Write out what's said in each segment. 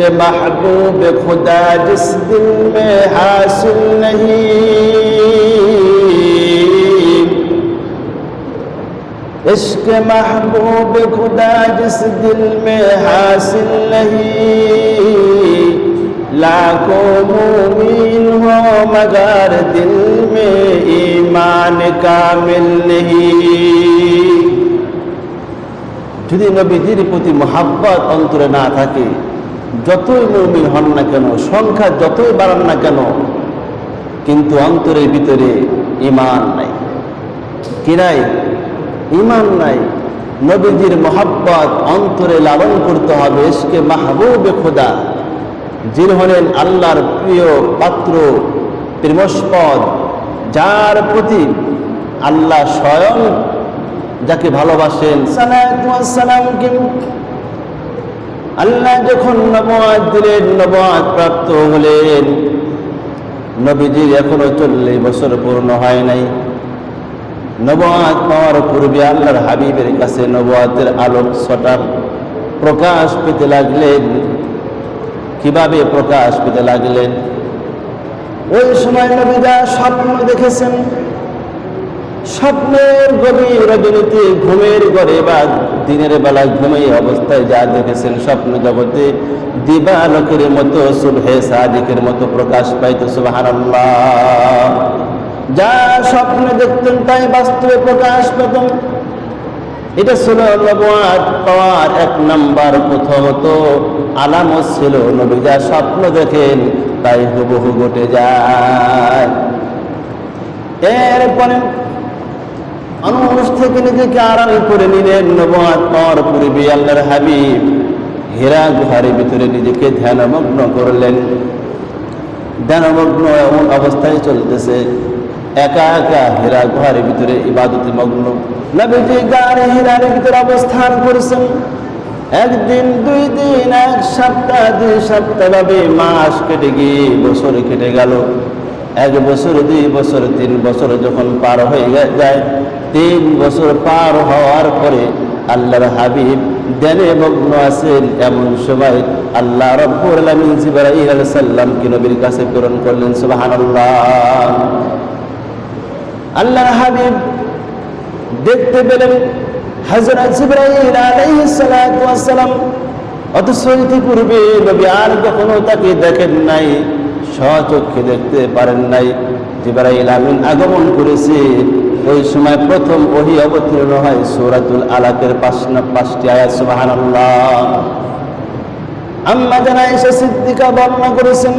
کہ محبوب خدا جس دل میں حاصل نہیں عشق محبوب خدا جس دل میں حاصل نہیں لاکھوں مومین ہو مگر دل میں ایمان کامل نہیں যদি নবীজির প্রতি মহাব্বত অন্তরে না থাকে যতই মুমিন হন না কেন, সংখ্যা যতই বাড়ান না কেন, কিন্তু অন্তরের ভিতরে ইমান নাই। কি নাই? ইমান নাই। নবীজির মহাব্বত অন্তরে লালন করতে হবে এসকে মাহবুবে খোদা, যিনি হলেন আল্লাহর প্রিয় পাত্র প্রেমস্পদ যার প্রতি আল্লাহ স্বয়ং যাকে ভালোবাসেন আল্লাহ যখন নবাদ দিলেন নবাদ প্রাপ্ত হলেন। নবীজির এখনও চল্লিশ বছর পূর্ণ হয় নাই। নবাদ পাওয়ার পূর্বে আল্লাহর হাবিবের কাছে নবাদের আলোক ছটার প্রকাশ পেতে লাগলেন। কীভাবে প্রকাশ পেতে লাগলেন? ওই সময় নবীদা স্বপ্ন দেখেছেন। স্বপ্নের গভীর রজনীতে ঘুমের ঘরে বা দিনের বেলা ঘুমিয়ে অবস্থায় যা দেখেছেন স্বপ্ন জগতে, দিবালকের মতো সুলহে সাদিকের মতো প্রকাশ পাইত সুবাহান যা স্বপ্নে দেখতেন তাই বাস্তবে প্রকাশ পেত। এটা ছিল নবাদ পাওয়ার এক নাম্বার প্রথমত। আলামত ছিল নবী যা স্বপ্ন দেখেন, তাই হুবহু ঘটে যায়। এরপরে থেকে নিজেকে আড়াল করে নিলেন নবাদ পাওয়ার পূর্বে আল্লাহর হাবিব। হীরা গুহার ভিতরে নিজেকে ধ্যানমগ্ন করলেন। ধ্যানমগ্ন এমন অবস্থায় চলতেছে। একা একা হেরা গুহার ভিতরে ইবাদতে মগ্ন। নবীজি গাড়ি হীরার ভিতরে অবস্থান করেছেন। একদিন, দুই দিন, এক সপ্তাহ, দুই সপ্তাহ ভাবে মাস কেটে গিয়ে বছর কেটে গেল। এক বছর, দুই বছর, তিন বছর যখন পার হয়ে যায় তিন বছর পার হওয়ার পরে আল্লাহর হাবিব দেনে মগ্ন আছেন এমন সময় আল্লাহ রব্বুল আলামিন জিবরাইল আলাইহিস সালামকে নবীর কাছে প্রেরণ করলেন, সুবহানাল্লাহ। আল্লাহর হাবিব দেখতে পেলেন হযরত জিবরাইল আলাইহিস সালাতু ওয়াস সালাম। অথচ নবী আর কখনো তাকে দেখেন নাই স্বচক্ষে দেখতে পারেন নাই। জিবরাইল আমিন আগমন করেছে। ওই সময় প্রথম ওহি অবতীর্ণ হয় সূরাতুল আলাকের পাঁচটি আয়াত, সুবহানাল্লাহ। আম্মা জানা এসে সিদ্দিকা বর্ণনা করেছেন,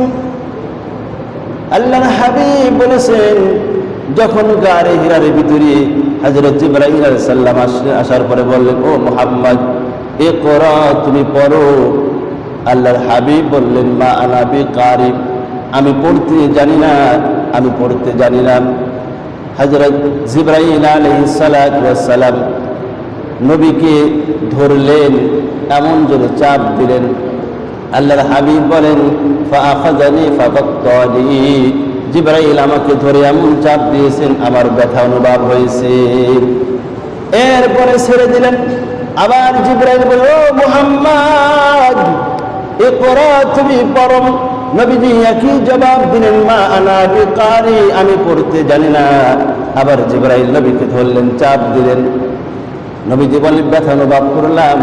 আল্লাহর হাবিব বলেছেন, যখন গাড়ি হিরার ভিতরে জিবরাইল আলাইহিস সালাম আসার পরে বললেন, ও মুহাম্মদ এ করা তুমি পড়ো। আল্লাহর হাবিব বললেন, মা আনাবি কারিব আমি পড়তে জানি না, আমি পড়তে জানি না। হজরত জিব্রাইল আলাইহিস সালাম নবীকে ধরলেন, এমন জোরে চাপ দিলেন। আল্লাহর হাবিব বলেন ফাবাত্তানি জিব্রাইল আমাকে ধরে এমন চাপ দিয়েছেন, আমার ব্যথা অনুভব হয়েছে। এরপরে ছেড়ে দিলেন। আবার জিব্রাইল বলে ও মুহাম্মদ, এ তুমি পরম নবীজি একই জবাব দিলেন, মা আনা বিকারি আমি পড়তে জানি না। আবার জিব্রাইল নবীকে ধরলেন, চাপ দিলেন। নবীজি বলেন ব্যথা অনুভব করলাম।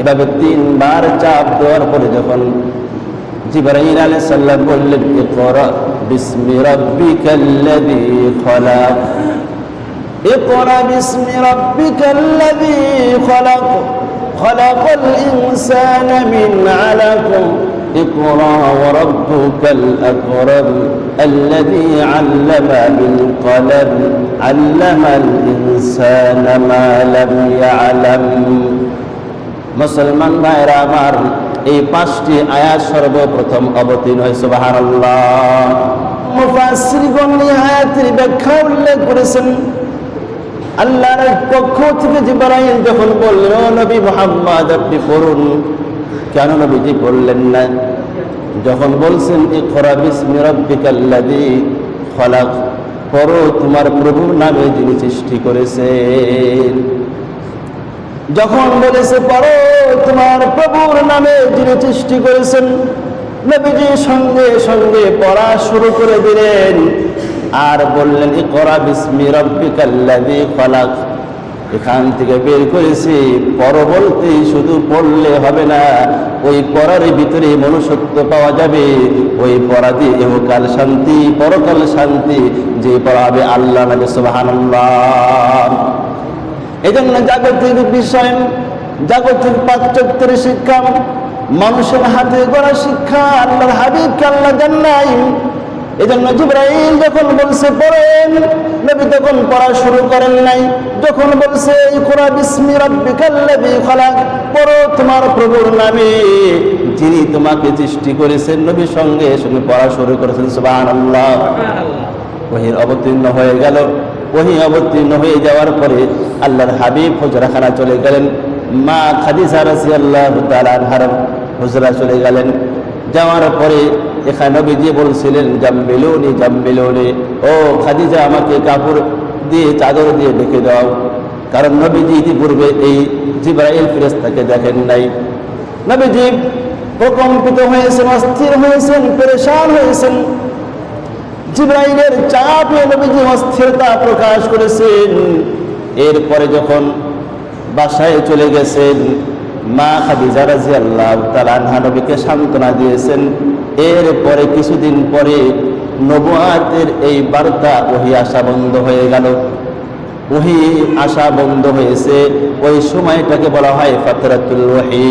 এভাবে তিনবার চাপ দেওয়ার পরে যখন জিব্রাইল আলাই সাল্লাম বললেন, ইকরা বিসমি রব্বিকাল্লাযী খলাক। ইকরা বিসমি রব্বিকাল্লাযী খলাক। খলাকাল ইনসানা মিন আলাকুম। اقرأ وربك الأكرم الذي علم بالقلم علم الإنسان ما لم يعلم মুসলমান ভাইরা আমার এই পাঁচটি আয়াত সর্বপ্রথম অবতীর্ণ হয় সুবহানাল্লাহ মুফাসসিরগণ এই আয়াতের ব্যাখ্যা উল্লেখ করেছেন আল্লাহর পক্ষ থেকে জিবরাইল যখন বললেন ও নবী মুহাম্মদ আপনি পড়ুন কেন নবীজি বললেন না? যখন বলছেন, ইকরা বিসমি রাব্বিকাল্লাযী খলাক পড়ো তোমার প্রভুর নামে যিনি সৃষ্টি করেছেন। যখন বলেছে পড়ো তোমার প্রভুর নামে যিনি সৃষ্টি করেছেন নবীজি সঙ্গে সঙ্গে পড়া শুরু করে দিলেন। আর বললেন, ইকরা বিসমি রব্বিকাল্লাযী খলাক এখান থেকে বের করেছি পর বলতেই শুধু পড়লে হবে না, ওই পড়ার ভিতরে মনুষ্যত্ব পাওয়া যাবে। ওই পড়া দিয়ে ইহকাল শান্তি, পরকাল শান্তি, যে পড়াবে আল্লাহ নবী, সুবহানাল্লাহ। এই জন্য জাগতিক বিষয়, জাগতিক পাশ্চাত্যের শিক্ষা, মানুষের হাতে গড়া শিক্ষা, আল্লাহর হাবিবকে আল্লাহ দেন নাই এই জন্য জিব্রাইল যখন বলছে, পড়েন। নবী তখন পড়া শুরু করেন নাই। যখন বলছে, ইকরা বিসমি রাব্বিকাল্লাযী খালাক। পড়ো তোমার প্রভুর নামে। যিনি তোমাকে সৃষ্টি করেছেন, নবী সঙ্গে সঙ্গে পড়া শুরু করেছেন। সুবহানাল্লাহ। ওহির অবতীর্ণ হয়ে গেল। ওহি অবতীর্ণ হয়ে যাওয়ার পরে আল্লাহর হাবিব হুজরাখানা চলে গেলেন। মা খাদিজা রাজি আল্লাহ তালার হুজরা চলে গেলেন। যাওয়ার পরে এখানে নবীজি বলছিলেন জাম্বিলুনি জাম্বিলুনি ও খাদিজা, আমাকে কাপড় দিয়ে, চাদর দিয়ে ঢেকে দাও। কারণ নবীজি ইতিপূর্বে এই জিব্রাইল ফিরেস্তাকে দেখেন নাই। নবীজি প্রকম্পিত হয়েছেন, অস্থির হয়েছেন, পরেশান হয়েছেন। জিব্রাইলের চাপে নবীজি অস্থিরতা প্রকাশ করেছেন। এরপরে যখন বাসায় চলে গেছেন মা খাদিজা রাজি আল্লাহ তালানহা নবীকে সান্ত্বনা দিয়েছেন। এর পরে কিছুদিন পরে নবুয়াতের এই বার্তা ওহি আসা বন্ধ হয়ে গেল। ওহি আসা বন্ধ হয়েছে। ওই সময়টাকে বলা হয় ফাতরাতুল ওহি।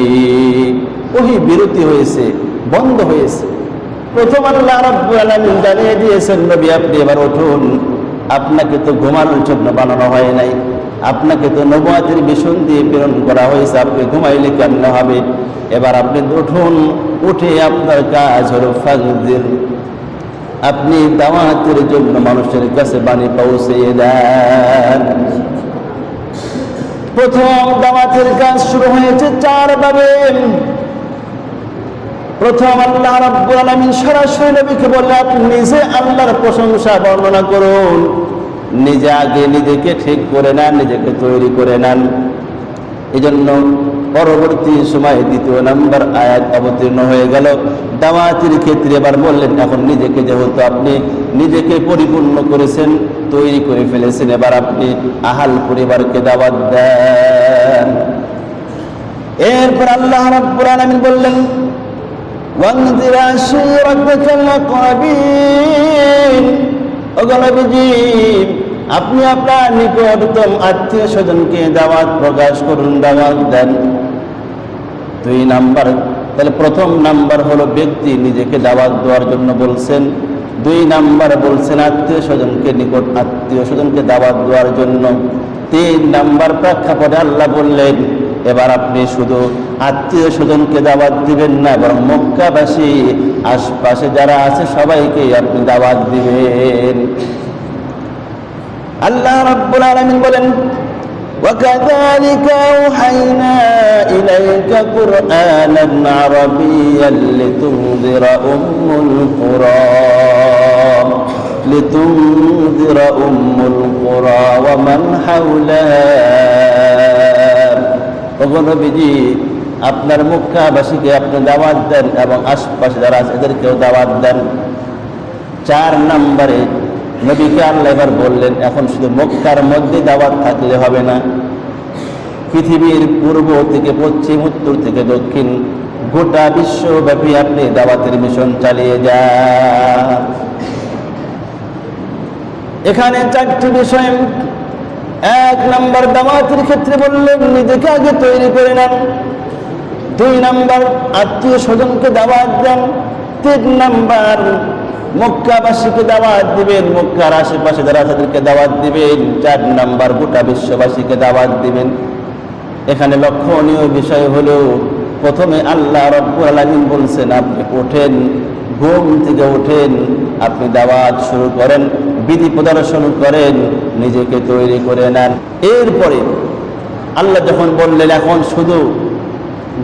ওহি বিরতি হয়েছে, বন্ধ হয়েছে। প্রথম আল্লাহ রাব্বুল আলামিন জানিয়ে দিয়েছেন, নবী, আপনি এবার উঠুন। আপনাকে তো ঘুমানোর জন্য বানানো হয় নাই। আপনাকে তো নবাতের মিশন দিয়ে প্রেরণ করা হয়েছে, আপনি ঘুমাইলে কেমন হবে? এবার আপনি উঠুন, উঠে আপনার কাজ হলো ফাজদির আপনি দাওয়াতের জন্য মানুষের কাছে বাণী পৌঁছে দেন। প্রথম দাওয়াতের কাজ শুরু হয়েছে চার ভাবে প্রথম আল্লাহ রাব্বুল আলামিন সরাসরি নবীকে বললে আপনি নিজে আল্লাহর প্রশংসা বর্ণনা করুন। নিজে আগে নিজেকে ঠিক করে নেন নিজেকে তৈরি করে নেন এই জন্য পরবর্তী সময়ে দ্বিতীয় নাম্বার আয়াত অবতীর্ণ হয়ে গেল দাওয়াতির ক্ষেত্রে এবার বললেন এখন নিজেকে যেহেতু আপনি নিজেকে পরিপূর্ণ করেছেন তৈরি করে ফেলেছেন এবার আপনি আহাল পরিবারকে দাওয়াত দেন এরপর আল্লাহ রাব্বুল আলামিন বললেন وانذر عشيرتك الأقربين অগণবিজি আপনি আপনার নিকটতম আত্মীয় স্বজনকে দাওয়াত প্রকাশ করুন, দাওয়াত দেন। দুই নাম্বার, তাহলে প্রথম নাম্বার হলো ব্যক্তি নিজেকে দাওয়াত দেওয়ার জন্য বলছেন। দুই নাম্বার বলছেন আত্মীয় স্বজনকে নিকট, আত্মীয় স্বজনকে দাওয়াত দেওয়ার জন্য। তিন নাম্বার প্রেক্ষাপটে আল্লাহ বললেন, এবার আপনি শুধু আত্মীয় স্বজনকে দাওয়াত দিবেন না, বরং মক্কাবাসী, আশপাশে যারা আছে সবাইকে আপনি দাওয়াত দিবেন। আল্লাহ রাব্বুল আলামিন বলেন وكذلك أوحينا إليك قرآنا عربيا لتنذر أم القرى لتنذر أم القرى ومن حولها নবীজি আপনার মক্কাবাসীকে আপনি দাওয়াত দেন এবং আশপাশে যারা আছে এদেরকেও দাওয়াত দেন চার নম্বরে নবীকে আল্লাহ এবার বললেন, এখন শুধু মক্কার মধ্যে দাওয়াত থাকলে হবে না। পৃথিবীর পূর্ব থেকে পশ্চিম, উত্তর থেকে দক্ষিণ, গোটা বিশ্বব্যাপী আপনি দাওয়াতের মিশন চালিয়ে যান। এখানে চারটি বিষয়। এক নম্বর, দাওয়াতের ক্ষেত্রে বললেন, নিজেকে আগে তৈরি করে নেন। দুই নম্বর, আত্মীয় স্বজনকে দাওয়াত দেন। তিন নাম্বার মক্কাবাসীকে দাওয়াত দিবেন, মক্কার আশেপাশে যারা তাদেরকে দাওয়াত দিবেন, চার নাম্বার গোটা বিশ্ববাসীকে দাওয়াত দিবেন। এখানে লক্ষণীয় বিষয় হলো, প্রথমে আল্লাহ রব্বুল আলামিন বলছেন, আপনি ওঠেন, ঘুম থেকে ওঠেন, আপনি দাওয়াত শুরু করেন, বিধি প্রদর্শন করেন, নিজেকে তৈরি করে নেন। এরপরে আল্লাহ যখন বললেন, এখন শুধু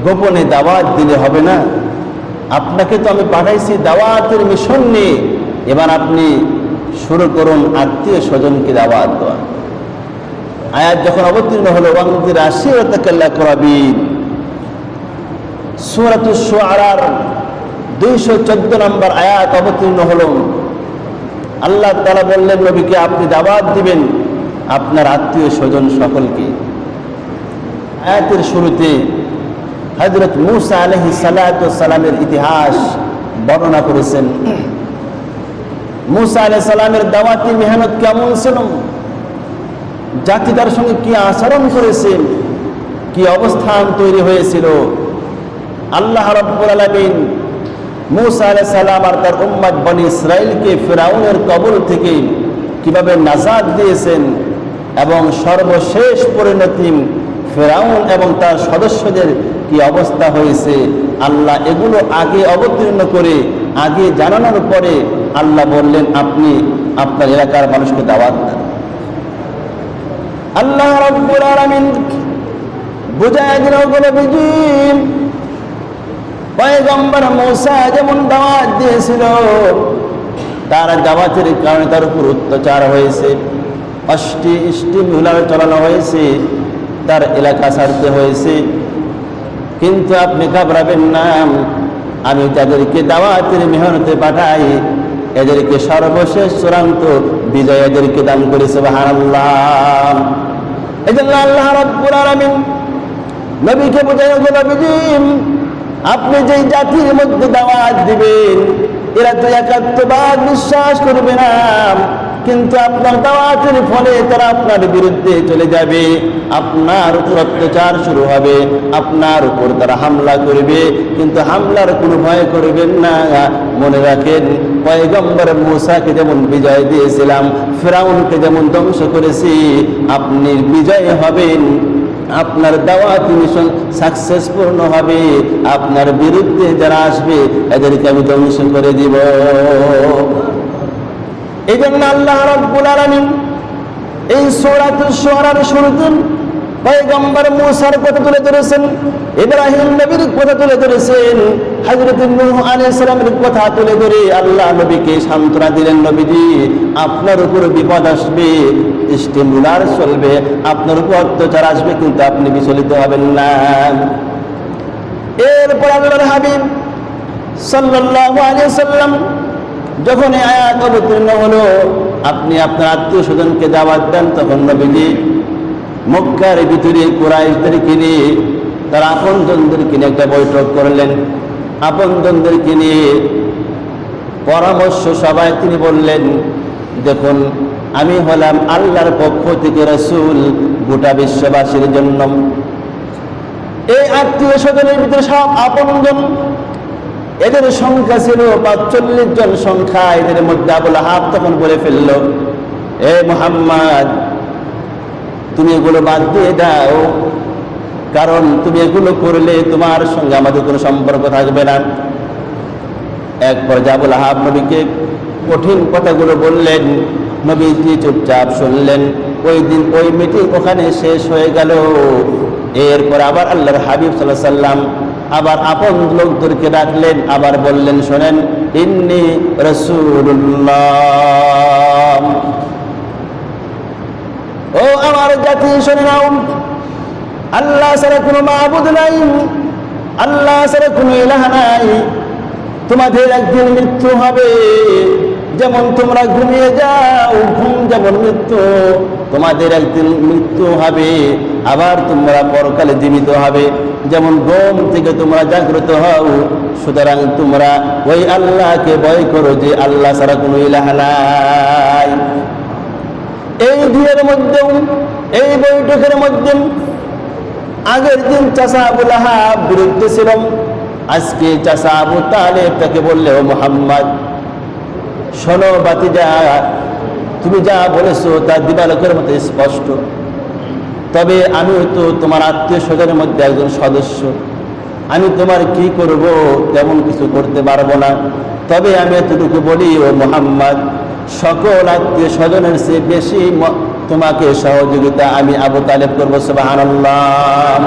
গোপনে দাওয়াত দিলে হবে না আপনাকে তো আমি পাঠাইছি দাওয়াতের মিশন নিয়ে। এবার আপনি শুরু করুন আত্মীয় স্বজনকে দাওয়াত দেওয়া। আয়াত যখন অবতীর্ণ হলো ওয়াংদির আশিরতাকাল্লা করাবিন। সুরাতুস দুইশো চোদ্দ নম্বর আয়াত অবতীর্ণ হলো। আল্লাহ তালা বললেন, নবীকে আপনি দাবাত দিবেন আপনার আত্মীয় স্বজন সকলকে। আয়াতের শুরুতে হজরত মুসা আলহি সালামের ইতিহাস বর্ণনা করেছেন। মুসা আলহ সালামের দাওয়াতি মেহনত কেমন ছিল? জাতি তার সঙ্গে কি আচরণ করেছেন? কি অবস্থান তৈরি হয়েছিল? আল্লাহ রব্বুল আলমিন মুসা আলাহ সালাম আর তার উম্মাদ বনি ইসরায়েলকে ফেরাউনের কবল থেকে কীভাবে নাজাদ দিয়েছেন এবং সর্বশেষ পরিণতি ফেরাউন এবং তার সদস্যদের কি অবস্থা হয়েছে? আল্লাহ এগুলো আগে অবতীর্ণ করে, আগে জানানোর পরে আল্লাহ বললেন, আপনি আপনার এলাকার মানুষকে দাওয়াত দেন। আল্লাহ রব্বুল আলামিন বুঝায় দিল ওগুলো বিজিম পয়গম্বর মৌসা যেমন দাওয়াত দিয়েছিল, তার দাওয়াতের কারণে তার উপর অত্যাচার হয়েছে অষ্টি ইষ্টি মিলার চালানো হয়েছে, তার এলাকা ছাড়তে হয়েছে কিন্তু আপনি ঘাবড়াবেন না। আমি তাদেরকে দাওয়াতের মেহনতে পাঠাই। এদেরকে সর্বশেষ চূড়ান্ত বিজয় এদেরকে দান করেছে আল্লাহ নবীকে আপনি যেই জাতির মধ্যে দাওয়াত দিবেন, এরা তো একাত্মবাদ, বিশ্বাস করবে না। কিন্তু আপনার দাওয়াতের ফলে তারা আপনার বিরুদ্ধে চলে যাবে, আপনার উপর অত্যাচার শুরু হবে, আপনার উপর তারা হামলা করবে, কিন্তু হামলার কোনো ভয় করবেন না। মনে রাখেন, পয়গম্বর মূসাকে যেমন বিজয় দিয়েছিলাম, ফেরাউনকে যেমন ধ্বংস করেছি, আপনি বিজয় হবেন, আপনার দাওয়াত মিশন সাকসেসপূর্ণ হবে, আপনার বিরুদ্ধে যারা আসবে, এদেরকে আমি ধ্বংস করে দিব। এই জন্য আল্লাহ রব্বুল আলামিন এই সূরাতুল শুআরার শুরুতে পয়গম্বর মূসার কথা তুলে ধরেছেন, ইব্রাহিম নবীর কথা তুলে ধরেছেন, হযরত নূহ আলাইহিস সালামের কথা তুলে ধরে আল্লাহ নবীকে সান্ত্বনা দিলেন, নবীজি, আপনার উপর বিপদ আসবে স্টিমুলার চলবে, আপনার উপর অত্যাচার আসবে, কিন্তু আপনি বিচলিত হবেন না। এরপর আল্লাহর হাবিব সাল্লাল্লাহু আলাইহি সাল্লাম যখন এই আয়াত অবতীর্ণ হলো, আপনি আপনার আত্মীয় স্বজনকে দাওয়াত দেন, তখন নবীজি মক্কার ভিতরে কোরআশদেরকে নিয়ে, তার আপন আপনজনদেরকে নিয়ে একটা বৈঠক করলেন। আপন আপনজনদেরকে নিয়ে পরামর্শ সবাই তিনি বললেন, দেখুন, আমি হলাম আল্লাহর পক্ষ থেকে রসুল গোটা বিশ্ববাসীর জন্য। এই আত্মীয় স্বজনের ভিতরে সব আপনজন এদের সংখ্যা ছিল পাঁচচল্লিশ জন সংখ্যা। এদের মধ্যে আবুল হাত তখন বলে ফেলল, এ মোহাম্মদ, তুমি এগুলো বাদ দিয়ে দাও। কারণ তুমি এগুলো করলে তোমার সঙ্গে আমাদের কোনো সম্পর্ক থাকবে না। এক পর্যায়ে আবুল আহাব নবীকে কঠিন কথাগুলো বললেন। নবীজি চুপচাপ শুনলেন। ওই দিন ওই মিটিং ওখানে শেষ হয়ে গেল। এরপর আবার আল্লাহর হাবিব সাল্লাহ সাল্লাম আবার আপন লোকদেরকে ডাকলেন, আবার বললেন, শোনেন, ইন্নি রসুল্লাহ ও আমার জাতি, শুনে নাও। আল্লাহ ছাড়া কোনো মাহবুদ নাই, আল্লাহ ছাড়া কোনো ইলাহা নাই। তোমাদের একদিন মৃত্যু হবে। যেমন তোমরা ঘুমিয়ে যাও, ঘুম যেমন মৃত্যু, তোমাদের একদিন মৃত্যু হবে, আবার তোমরা পরকালে জীবিত হবে। যেমন ঘুম থেকে তোমরা জাগ্রত হও, সুতরাং তোমরা ওই আল্লাহকে ভয় করো যে আল্লাহ ছাড়া কোনো ইলাহা নাই। এই দিনের মধ্যেও, এই বৈঠকের মধ্যে আগের দিন চাষা আবুল বিরুদ্ধে ছিলাম। আজকে চাষা আবু তালেব তাকে বললে ও মোহাম্মদ শোনো বাতিজা, তুমি যা বলেছ তা দিবালকের মতো স্পষ্ট। তবে আমি তো তোমার আত্মীয় স্বজনের মধ্যে একজন সদস্য। আমি তোমার কি করব, তেমন কিছু করতে পারব না। তবে আমি এতটুকু বলি, ও মোহাম্মদ, সকল আত্মীয় স্বজনের চেয়ে বেশি তোমাকে সহযোগিতা আমি আবু তালেব করব, সুবহানাল্লাহ।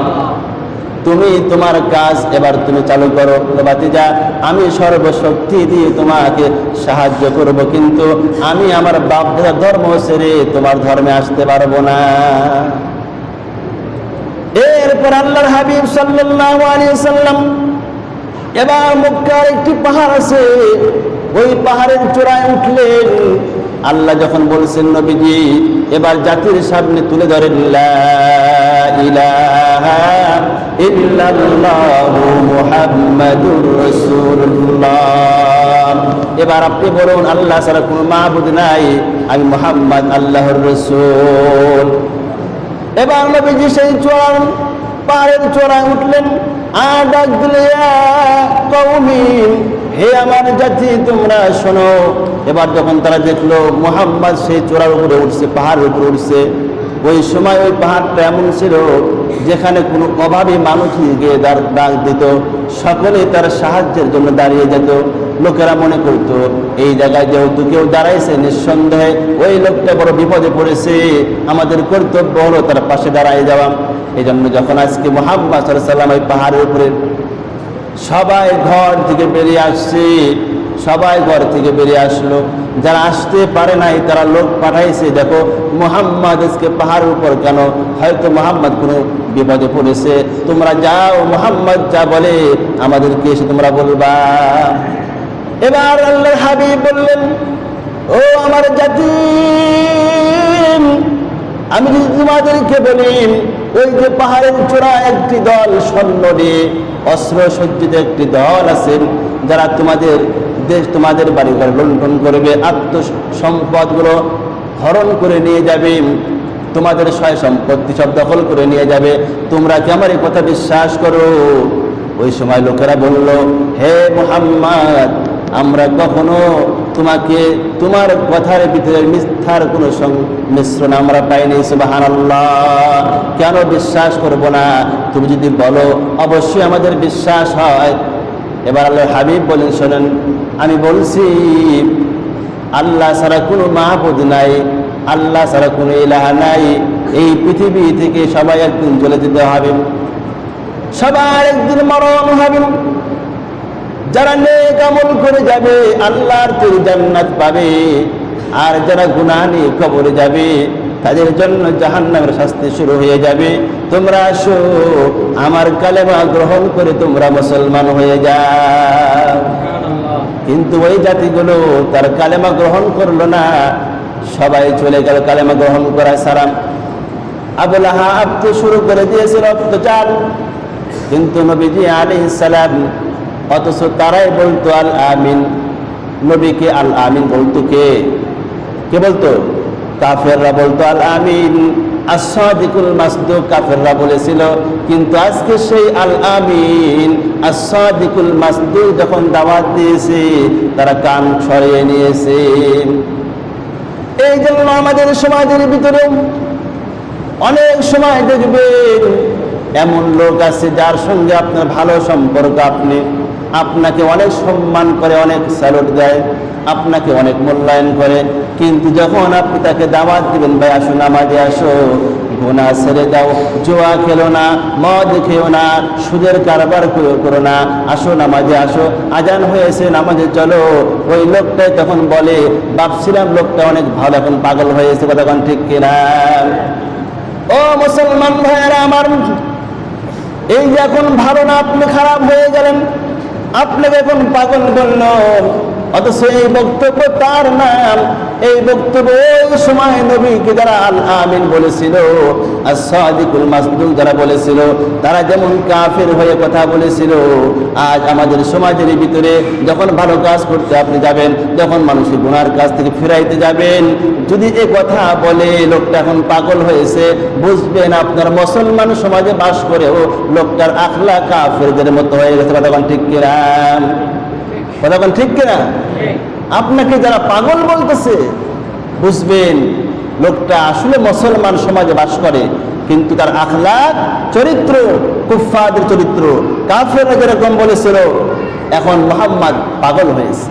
তুমি তোমার কাজ এবার তুমি চালু করো। বাতিজা আমি সর্বশক্তি দিয়ে তোমাকে সাহায্য করব, কিন্তু আমি আমার বাপ ধর্ম ছেড়ে তোমার ধর্মে আসতে পারব না। এরপর আল্লাহর হাবিব সাল্লাল্লাহু আলাইহি সাল্লাম এবার মক্কার একটি পাহাড় আছে। ওই পাহাড়ের চূড়ায় উঠলেন। আল্লাহ যখন বলছেন, নবীজি, এবার জাতির সামনে তুলে ধরেন এবার আপনি বলুন, আল্লাহ ছাড়া কোনো মাহবুদ নাই, আমি মুহাম্মদ আল্লাহর রসুল। এবার নবীজি সেই চূড়ার পাহাড়ের চূড়ায় উঠলেন আর ডাক দিলে "ইয়া কওমি হে আমার জাতি, তোমরা শোনো। এবার যখন তারা দেখল, মোহাম্মদ সেই চোরার উপরে উঠছে, পাহাড়ের উপরে উঠছে। ওই সময় ওই পাহাড়টা এমন ছিল, যেখানে কোনো অভাবী মানুষ গিয়ে ডাক দিত। সকলে তার সাহায্যের জন্য দাঁড়িয়ে যেত। লোকেরা মনে করতো, এই জায়গায় যেহেতু কেউ দাঁড়াইছে, নিঃসন্দেহে ওই লোকটা বড় বিপদে পড়েছে। আমাদের কর্তব্য হলো তার পাশে দাঁড়ায় যাওয়া। এই জন্য যখন আজকে মোহাম্মদ সাল্লাম ওই পাহাড়ের উপরে সবাই ঘর থেকে বেরিয়ে আসছে। সবাই ঘর থেকে বেরিয়ে আসলো। যারা আসতে পারে নাই, তারা লোক পাঠাইছে। দেখো, মোহাম্মদ আজকে পাহাড়ের উপর কেন? হয়তো মোহাম্মদ কোনো বিপদে পড়েছে। তোমরা যাও, মোহাম্মদ যা বলে আমাদেরকে এসে তোমরা বলবা। এবার আল্লাহ হাবিব বললেন, ও আমার জাতি আমি যদি তোমাদেরকে বলি, ওই যে পাহাড়ের চূড়া একটি দল সৈন্য নিয়ে অস্ত্র সজ্জিত একটি দল আছেন, যারা তোমাদের দেশ, তোমাদের বাড়িঘর লুণ্ঠন করবে, আত্মসম্পদগুলো হরণ করে নিয়ে যাবে, তোমাদের সয় সম্পত্তি সব দখল করে নিয়ে যাবে। তোমরা কি আমার এই কথা বিশ্বাস করো? ওই সময় লোকেরা বলল, হে মোহাম্মদ, আমরা কখনো তোমাকে, তোমার কথার ভিতরে মিথ্যার কোনো মিশ্রণ আমরা পাইনি সুবহানাল্লাহ। কেন বিশ্বাস করব না? তুমি যদি বলো, অবশ্যই আমাদের বিশ্বাস হয়। এবার আল্লাহ হাবিব বলেন, শোনেন, আমি বলছি, আল্লাহ ছাড়া কোনো মাহবুদ নাই, আল্লাহ ছাড়া কোনো ইলাহা নাই। এই পৃথিবী থেকে সবাই একদিন চলে যেতে হবে। সবার একদিন মরণ হবে। যারা নেক আমল করে যাবে, আল্লাহর তৈরি জান্নাত পাবে। আর যারা গুনাহ নিয়ে কবরে যাবে, তাদের জন্য জাহান্নামের শাস্তি শুরু হয়ে যাবে। তোমরা আসো, আমার কালেমা গ্রহণ করে তোমরা মুসলমান হয়ে যাও। কিন্তু ওই জাতিগুলো তার কালেমা গ্রহণ করল না। সবাই চলে গেল কালেমা গ্রহণ করা সারাম আবুল আহাব তো শুরু করে দিয়েছিল অত্যাচার কিন্তু নবীজি আলী সালাম অথচ তারাই বলতো, আল আমিন। নবীকে, আল আমিন বলতো কে? কে বলতো? কাফেররা বলতো, আল আমিন। আসাদিকুল মাসদুক কাফেররা বলেছিল, কিন্তু আজকে সেই আল আমিন আসাদিকুল মাসদুক যখন দাওয়াত দিয়েছে, তারা কান ছড়িয়ে নিয়েছে। এই জন্য আমাদের সমাজের ভিতরে অনেক সময় দেখবেন, এমন লোক আছে যার সঙ্গে আপনার ভালো সম্পর্ক আপনি আপনাকে অনেক সম্মান করে, অনেক স্যালুট দেয়, আপনাকে অনেক মূল্যায়ন করে। কিন্তু যখন আপনি তাকে দাওয়াত দিবেন, ভাই আসো নামাজে আসো গোনা ছেড়ে দাও, জোয়া খেলো না, মদ খেও না, সুদের কারবার করো- না, আসো নামাজে আসো। আজান হয়েছে, নামাজে চলো। ওই লোকটাই তখন বলে, ভাবছিলাম লোকটা অনেক ভালো, এখন পাগল হয়েছে কথা এখন ঠিক কিনা? ও মুসলমান ভাইয়েরা আমার, এই যে এখন ভালো না আপনি খারাপ হয়ে গেলেন। আপনাকে এখন পাগল বলল অথচ এই বক্তব্য তার নাম। এই বক্তব্য ওই সময় নবীকে যারা আল আমিন বলেছিল, আর সাদিকুল মাসদুক যারা বলেছিল, তারা যেমন কাফের হয়ে কথা বলেছিল, আজ আমাদের সমাজের ভিতরে যখন ভালো কাজ করতে আপনি যাবেন, যখন মানুষের গুনার কাছ থেকে ফিরাইতে যাবেন, যদি এ কথা বলে লোকটা এখন পাগল হয়েছে, বুঝবেন আপনার মুসলমান সমাজে বাস করেও লোকটার আখলা কাফেরদের মতো হয়ে গেছে, কথা ঠিক কিনা? কথা ঠিক কিনা? আপনাকে যারা পাগল বলতেছে বুঝবেন লোকটা আসলে মুসলমান সমাজে বাস করে কিন্তু তার আখলাক চরিত্র কুফাদের চরিত্র। কাফের যেরকম বলেছিল এখন মোহাম্মদ পাগল হয়েছে।